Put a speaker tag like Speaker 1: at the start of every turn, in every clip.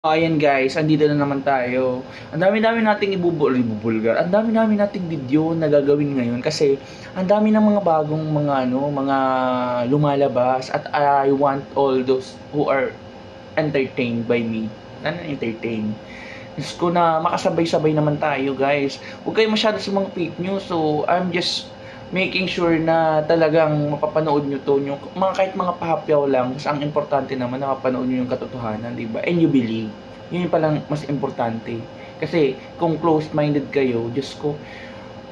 Speaker 1: Ayan guys, andito na naman tayo. Ang dami-dami nating ibubul, ibubulgar. Ang dami-dami nating video na gagawin ngayon kasi ang dami ng mga bagong mga ano, mga lumalabas at I want all those who are entertained by me. Ano entertain? Gusto ko na makasabay-sabay naman tayo guys. Huwag kayo masyado sa mga fake news. So, I'm just making sure na talagang mapapanood nyo to yung mga kahit mga pahapyaw lang kasi ang importante naman na mapanood nyo yung katotohanan di ba? And you believe. Yun yung palang mas importante. Kasi kung closed-minded kayo Diyos ko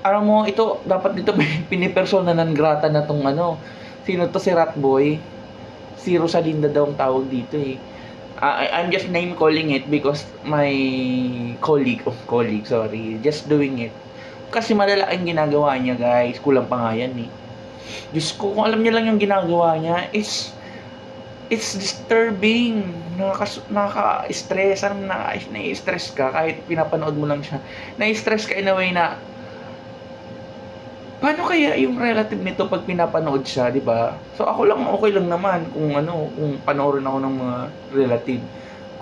Speaker 1: alam mo ito dapat dito pinipersona ng grata na tong ano sino to si Ratboy si Rosalinda daw ang tawag dito eh. I- I'm just name calling it because my colleague, oh, colleague, sorry, just doing it kasi malala ang ginagawa niya guys. Kulang pa nga yan eh. Diyos ko kung alam niya lang yung ginagawa niya is it's disturbing. Nakaka nakaka-stress. Ano na na-stress ka kahit pinapanood mo lang siya. Na-stress ka in a way na paano kaya yung relative nito pag pinapanood siya di ba? So ako lang okay lang naman kung ano kung panoorin ako ng mga relative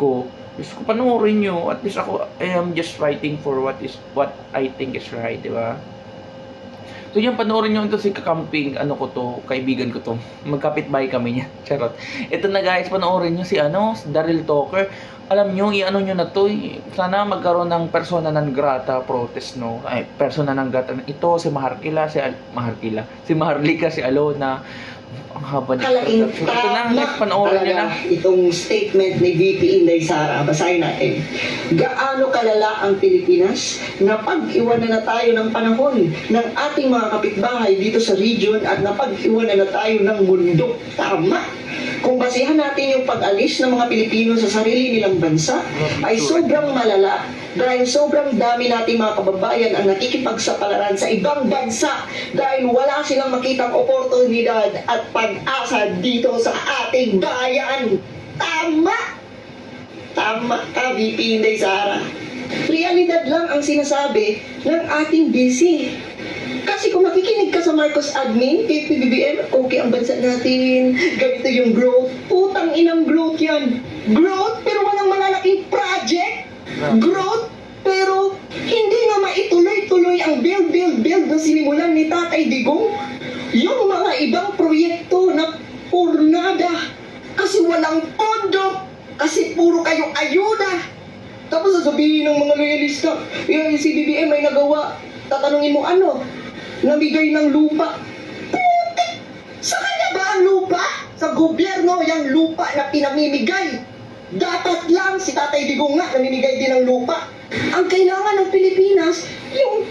Speaker 1: ko Gusto ko panoorin nyo. At least ako, I am just fighting for what is what I think is right, di ba? So yan, panoorin nyo ito si kakamping, ano ko to, kaibigan ko to. Magkapit-bahay kami niya. Charot. Ito na guys, panoorin nyo si ano, si Daryl Talker. Alam nyo, i-ano nyo na to, eh. sana magkaroon ng persona non grata protest, no? Ay, persona non grata. Ito, si Maharkila, si Al- Maharkila, si Maharlika, si Alona. Haba.
Speaker 2: Kalaing
Speaker 1: So, ito na, next panoorin nyo na.
Speaker 2: itong statement ni VP Inday Sara. Basahin natin. Gaano kalala ang Pilipinas na pag-iwanan na tayo ng panahon ng ating mga kapitbahay dito sa region at napag-iwanan na tayo ng mundo. Tama. Kung basihan natin yung pag-alis ng mga Pilipino sa sarili nilang bansa, ay sobrang malala dahil sobrang dami nating mga kababayan ang nakikipagsapalaran sa ibang bansa dahil wala silang makitang oportunidad at pag-asa dito sa ating bayan. Tama! Tama ka, VP Inday Sara. Realidad lang ang sinasabi ng ating busy. Kasi kung makikinig Marcos admin, kay PBBM, okay ang bansa natin, ganito yung growth. Putang inang growth yan. Growth pero walang malalaking project. Growth pero hindi na maituloy-tuloy ang build, build, build na sinimulan ni Tatay Digong. Yung mga ibang proyekto na purnada kasi walang pondo, kasi puro kayong ayuda. Tapos sasabihin ng mga loyalista, yung si BBM ay nagawa. Tatanungin mo ano? Namigay ng lupa. Putik! Sa kanya ba ang lupa? Sa gobyerno yung lupa na pinamimigay. Dapat lang si Tatay Digong nga namimigay din ng lupa. Ang kailangan ng Pilipinas, yung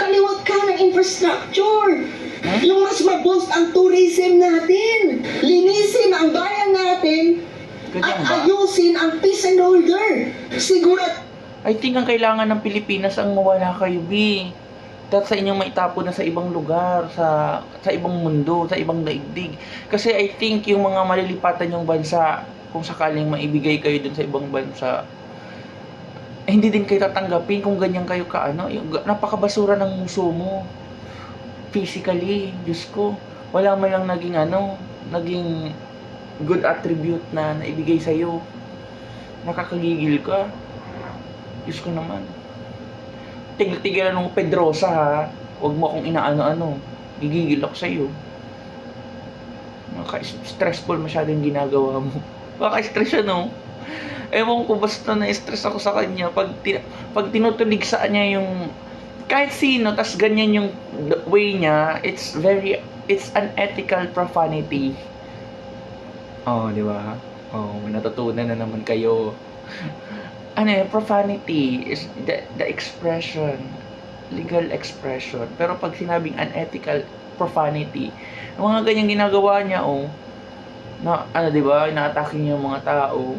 Speaker 2: kaliwat ka ng infrastructure. Yung mas mag-boost ang tourism natin. Linisin ang bayan natin at ayusin ang peace and order. Siguro
Speaker 1: I think ang kailangan ng Pilipinas ang mawala kayo, B. Dahil sa inyong maitapon na sa ibang lugar, sa sa ibang mundo, sa ibang daigdig. Kasi I think yung mga malilipatan yung bansa, kung sakaling maibigay kayo dun sa ibang bansa, eh, hindi din kayo tatanggapin kung ganyan kayo ka ano, yung, napakabasura ng muso mo. Physically, Diyos ko, wala man lang naging ano, naging good attribute na naibigay sa'yo. Nakakagigil ka. Diyos ko naman. Tigil-tigilan ng Pedrosa ha. Huwag mo akong inaano-ano. Gigigil ako sa'yo. Maka-stressful masyado yung ginagawa mo. Maka-stress siya no. Ewan ko basta na-stress ako sa kanya. Pag, ti- pag tinutulig sa kanya yung kahit sino, tas ganyan yung way niya, it's very, it's unethical profanity. Oh, di ba? Oh, natutunan na naman kayo ano yun, profanity is the, the expression, legal expression. Pero pag sinabing unethical profanity, yung mga ganyang ginagawa niya, oh, na, ano, di ba, inaatake niya yung mga tao,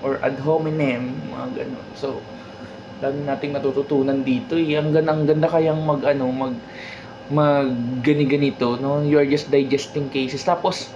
Speaker 1: or ad hominem, mga ganun. So, dami nating natututunan dito, eh. Ang ganda, ang ganda kayang mag, ano, mag, mag gani-ganito, no? You are just digesting cases. Tapos,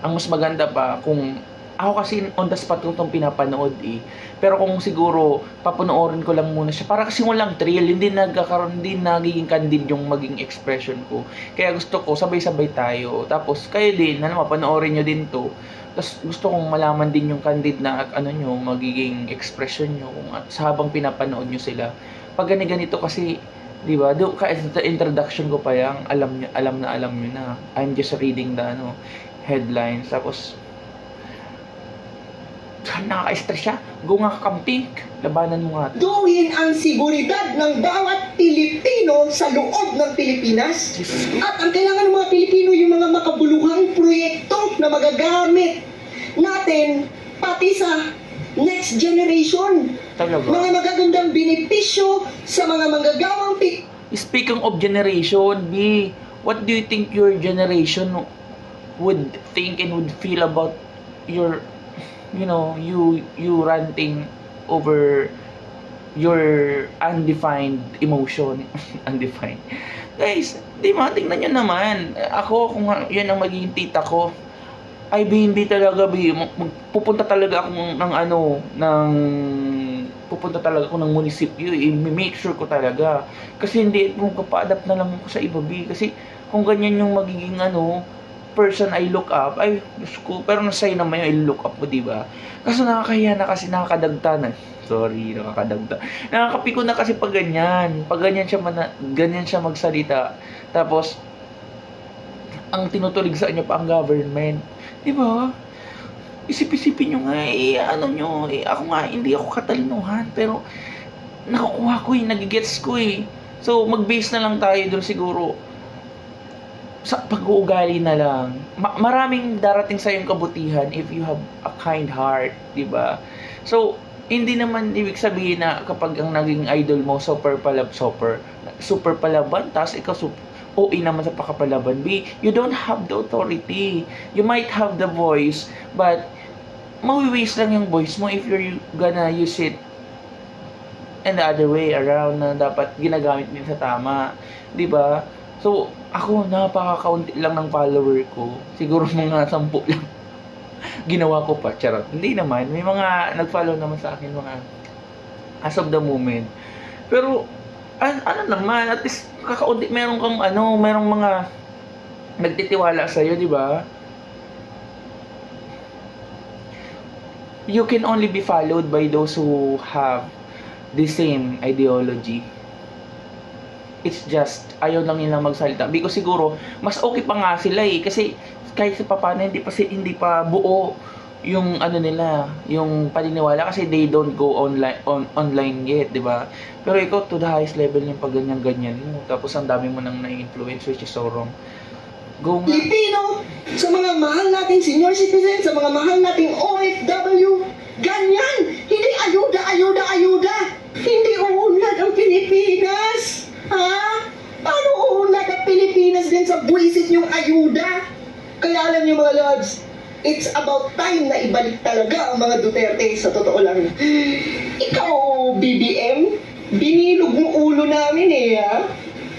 Speaker 1: ang mas maganda pa, kung ako kasi on the spot ko itong pinapanood eh. Pero kung siguro papanoorin ko lang muna siya, para kasi walang thrill, hindi nagkakaroon, hindi nagiging candid yung maging expression ko. Kaya gusto ko, sabay-sabay tayo. Tapos kayo din, ano, panoorin nyo din to. Tapos gusto kong malaman din yung candid na ano nyo, magiging expression nyo kung at- habang pinapanood nyo sila. Pag gani-ganito kasi, di ba, do, kahit sa introduction ko pa yan, alam, nyo, alam na alam nyo na. I'm just reading the ano, headlines. Tapos, nakaka-stress siya. Go nga kakampi. Labanan mo nga.
Speaker 2: Duhin ang seguridad ng bawat Pilipino sa loob ng Pilipinas. At ang kailangan ng mga Pilipino yung mga makabuluhang proyekto na magagamit natin pati sa next generation.
Speaker 1: Talaga.
Speaker 2: Mga magagandang benepisyo sa mga manggagawang pi-
Speaker 1: Speaking of generation, B, what do you think your generation would think and would feel about your, you know, you you ranting over your undefined emotion, undefined. Guys, di ba, tingnan nyo naman. Ako, kung yan ang magiging tita ko, ay B&B talaga, B. Pupunta talaga ako ng, ano, ng pupunta talaga ako ng munisipyo, i-make sure ko talaga. Kasi hindi, magpapa-adapt na lang ako sa iba, B. Kasi kung ganyan yung magiging ano, person I look up, ay, Diyos ko, pero nasa'yo naman yung I look up mo, di ba? Kaso nakakahiya na kasi nakakadagta na. Sorry, nakakadagta. Nakakapiko na kasi pag ganyan. Pag ganyan siya, mana, ganyan siya magsalita. Tapos, ang tinutulig sa inyo pa ang government. Di ba? Isip-isipin nyo nga, eh, ano nyo, eh, ako nga, hindi ako katalinuhan, pero nakukuha ko eh, nagigets ko eh. So, mag-base na lang tayo doon siguro sa pag-uugali na lang. Ma- maraming darating sa yung kabutihan if you have a kind heart, di ba? So, hindi naman ibig sabihin na kapag ang naging idol mo super palab super super palaban tas ikaw super OA naman sa pakapalaban B you don't have the authority you might have the voice but mawi-waste lang yung voice mo if you're gonna use it and the other way around na dapat ginagamit din sa tama. 'Di ba? So, ako napaka-kaunti lang ng follower ko. Siguro mga sampu lang. Ginawa ko pa, charot. Hindi naman, may mga nag-follow naman sa akin mga as of the moment. Pero an- ano naman, at least kakaunti meron kang ano, merong mga nagtitiwala sa iyo, 'di ba? You can only be followed by those who have the same ideology. It's just, ayaw lang nilang magsalita. Because siguro, mas okay pa nga sila eh. Kasi kahit sa papano, hindi pa, hindi pa buo yung ano nila, yung paniniwala kasi they don't go online on, online yet, 'di ba? Pero ikaw to the highest level yung pag ganyan ganyan mo. Tapos ang dami mo nang na-influence which is so wrong. Go nga.
Speaker 2: Pilipino, sa mga mahal nating senior citizen, sa mga mahal nating OFW, ganyan! Hindi ayuda, ayuda, ayuda! Hindi uunlad ang Pilipinas! Ha? Paano uunlad ang Pilipinas din sa buwisit yung ayuda? Kaya alam niyo mga lords, it's about time na ibalik talaga ang mga Duterte sa totoo lang. Ikaw, BBM, binilog mo ulo namin eh, ha?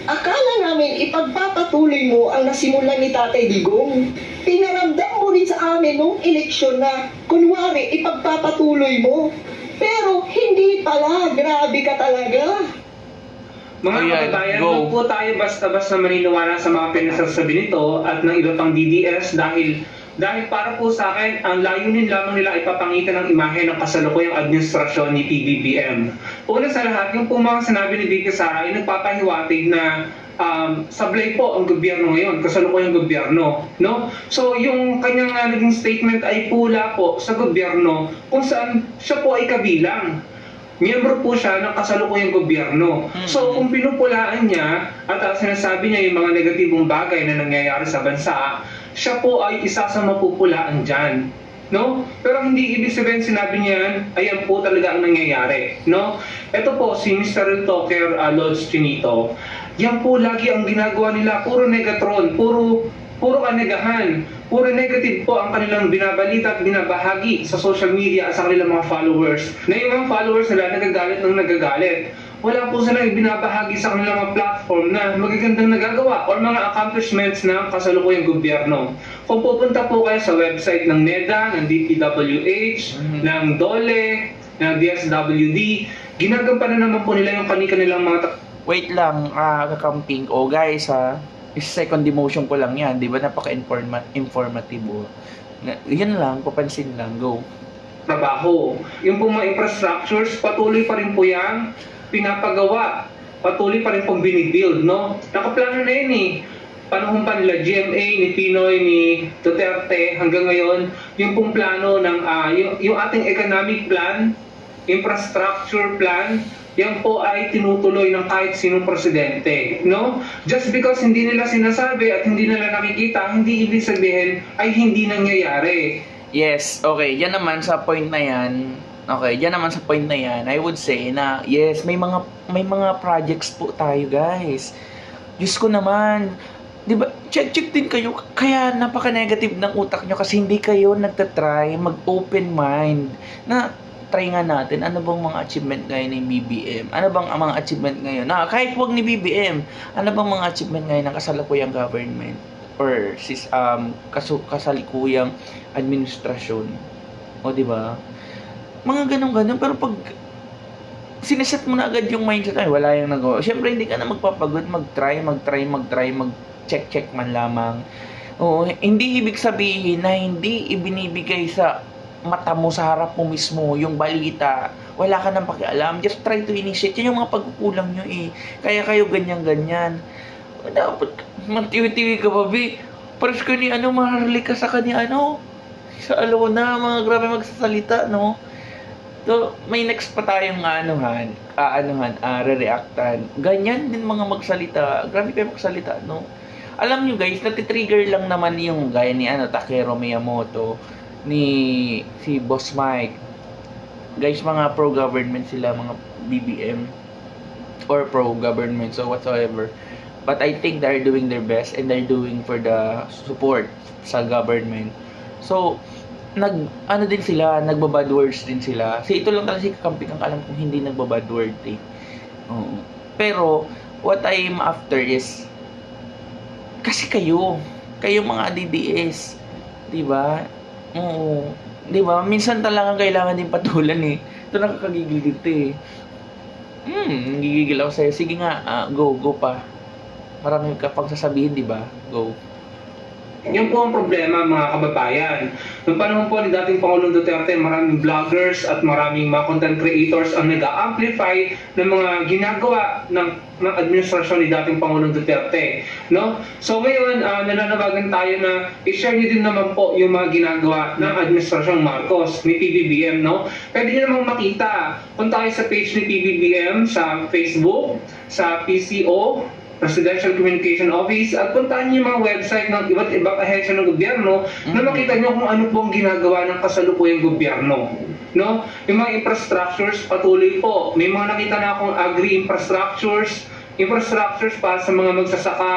Speaker 2: Akala namin ipagpapatuloy mo ang nasimulan ni Tatay Digong. Pinaramdam mo rin sa amin nung eleksyon na kunwari ipagpapatuloy mo. Pero hindi pala, grabe ka talaga.
Speaker 3: Mga
Speaker 1: Ayan,
Speaker 3: kababayan,
Speaker 1: go.
Speaker 3: huwag po tayo basta-basta maniniwala sa mga pinasasabi nito at ng iba pang DDS dahil dahil para po sa akin, ang layunin lamang nila ay papangitan ng imahe ng kasalukuyang administrasyon ni PBBM. Una sa lahat, yung po mga sinabi ni Vicky Sara ay nagpapahiwatig na um, sablay po ang gobyerno ngayon, kasalukuyang gobyerno. No? So yung kanyang uh, naging statement ay pula po sa gobyerno kung saan siya po ay kabilang miyembro po siya ng kasalukuyang gobyerno.
Speaker 1: Mm.
Speaker 3: So kung pinupulaan niya at uh, sinasabi niya yung mga negatibong bagay na nangyayari sa bansa, siya po ay isa sa mapupulaan dyan. No? Pero hindi ibig sabihin sinabi niya yan, ayan po talaga ang nangyayari. No? Ito po si Mr. Talker uh, Lodge Chinito. Yan po lagi ang ginagawa nila, puro negatron, puro puro kanegahan, puro negative po ang kanilang binabalita at binabahagi sa social media at sa kanilang mga followers. Na yung mga followers nila nagagalit ng nagagalit. Wala po silang binabahagi sa kanilang mga platform na magagandang nagagawa or mga accomplishments ng kasalukuyang gobyerno. Kung pupunta po kayo sa website ng NEDA, ng DPWH,
Speaker 1: Mhm.
Speaker 3: ng DOLE, ng DSWD, ginagampanan naman po nila yung kanilang mga
Speaker 1: Wait lang, ah, kakamping. O guys, ha. Is second demotion ko lang yan. Di ba? Napaka-informative. Oh. Yan lang, papansin lang. Go.
Speaker 3: trabaho. Yung pong mga infrastructures, patuloy pa rin po yan pinapagawa. Patuloy pa rin pong binibuild, no? Nakaplano na yun eh. Panahon pa nila GMA, ni Pinoy, ni Duterte, hanggang ngayon, yung pong plano ng, ah, yung, yung ating economic plan, infrastructure plan, yan po ay tinutuloy ng kahit sinong presidente, no? Just because hindi nila sinasabi at hindi nila nakikita, hindi ibig sabihin ay hindi nangyayari.
Speaker 1: Yes, okay. Yan naman sa point na yan. Okay, yan naman sa point na yan. I would say na yes, may mga may mga projects po tayo, guys. Diyos ko naman. 'Di ba? Check check din kayo. Kaya napaka-negative ng utak nyo kasi hindi kayo nagtatry mag-open mind na try nga natin ano bang mga achievement ngayon ng BBM? Ano bang ang mga achievement ngayon? Na kahit wag ni BBM, ano bang mga achievement ngayon ng kasalukuyang government or sis um kasu, kasalikuyang administrasyon? O di ba? Mga ganun-ganun pero pag sineset mo na agad yung mindset ay wala yung nagawa. Siyempre hindi ka na magpapagod, mag-try, mag-try, mag-try, mag-check-check man lamang. Oo, hindi ibig sabihin na hindi ibinibigay sa mata mo sa harap mo mismo yung balita. Wala ka nang pakialam. Just try to initiate. Yan yung mga pagkukulang nyo eh. Kaya kayo ganyan-ganyan. Dapat mantiwi-tiwi ka ba, Bi? Pares ka ni ano, maharali ka sa kanya, ano? Sa Alona, mga grabe magsasalita, no? So, may next pa tayong anuhan, aanuhan, uh, re-reactan. Ganyan din mga magsalita. Grabe kayo magsalita, no? Alam nyo guys, natitrigger lang naman yung gaya ni ano, Takeru Miyamoto, ni si Boss Mike. Guys, mga pro-government sila, mga BBM or pro-government, so whatsoever. But I think they're doing their best and they're doing for the support sa government. So, nag ano din sila, nagbabad words din sila. Kasi ito lang talaga si Kakamping ang alam kong hindi nagbabad word eh. Oo. Pero what I'm after is kasi kayo, kayo mga DDS, 'di ba? Oo. 'Di ba? Minsan talaga kailangan din patulan eh. Ito nakakagigil dito eh. Hmm, gigigil ako sa'yo. Sige nga, ah, go, go pa. Marami ka pang sasabihin, di ba? Go.
Speaker 3: Yan po ang problema mga kababayan. Noong panahon po ni dating Pangulong Duterte, maraming vloggers at maraming mga content creators ang nag-amplify ng mga ginagawa ng, ng administrasyon ni dating Pangulong Duterte. No? So ngayon, uh, nananabagan tayo na i-share niyo din naman po yung mga ginagawa ng administrasyong Marcos ni PBBM. No? Pwede niyo namang makita. Punta tayo sa page ni PBBM sa Facebook, sa PCO, Presidential Communication Office at puntahan niyo yung mga website ng iba't ibang ahensya ng gobyerno na makita niyo kung ano po ang ginagawa ng kasalukuyang gobyerno. No? Yung mga infrastructures patuloy po. May mga nakita na akong agri-infrastructures, infrastructures para sa mga magsasaka,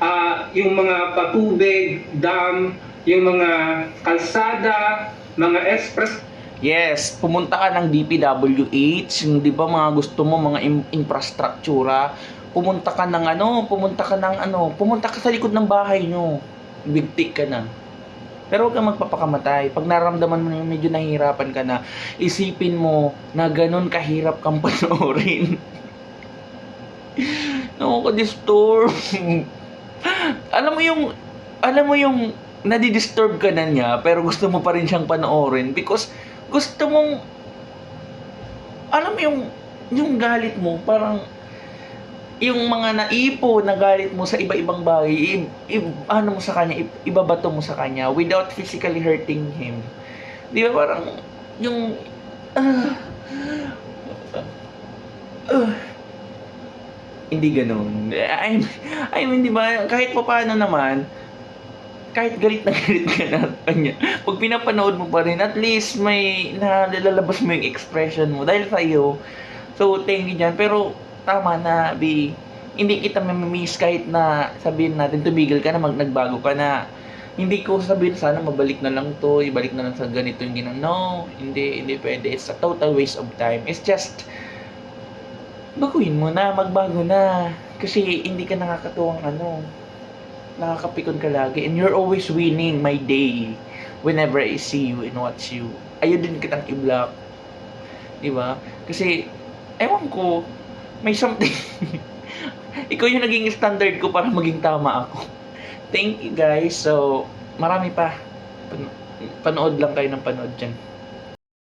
Speaker 3: ah, yung mga patubig, dam, yung mga kalsada, mga express
Speaker 1: Yes, pumunta ka ng DPWH, yung 'di ba mga gusto mo mga infrastruktura, pumunta ka ng ano, pumunta ka ng ano, pumunta ka sa likod ng bahay nyo. Bigtik ka na. Pero huwag kang magpapakamatay. Pag naramdaman mo na medyo nahihirapan ka na, isipin mo na ganun kahirap kang panoorin. Nakaka-disturb. alam mo yung, alam mo yung nadidisturb ka na niya, pero gusto mo pa rin siyang panoorin because gusto mong, alam mo yung, yung galit mo, parang, yung mga naipo na galit mo sa iba-ibang bagay, i, i- ano mo sa kanya, i- ibabato mo sa kanya without physically hurting him. Di ba parang, yung, ah, ah, hindi ganun. I, I mean, di ba, kahit pa paano naman, kahit galit na galit ka na kanya, pag pinapanood mo pa rin, at least may nalalabas mo yung expression mo dahil sa iyo. So, thank you dyan. Pero, tama na, B. Hindi kita mamimiss kahit na sabihin natin, tumigil ka na, mag nagbago ka na. Hindi ko sabihin, sana mabalik na lang to, ibalik na lang sa ganito yung ginang. No, hindi, hindi pwede. It's a total waste of time. It's just, baguhin mo na, magbago na. Kasi hindi ka nakakatuwang ano. nakakapikon ka lagi and you're always winning my day whenever I see you and watch you. Ayun din kitang i-block. Di ba? Kasi, ewan ko, may something. Ikaw yung naging standard ko para maging tama ako. Thank you guys. So, marami pa. Pan- panood lang kayo ng panood dyan.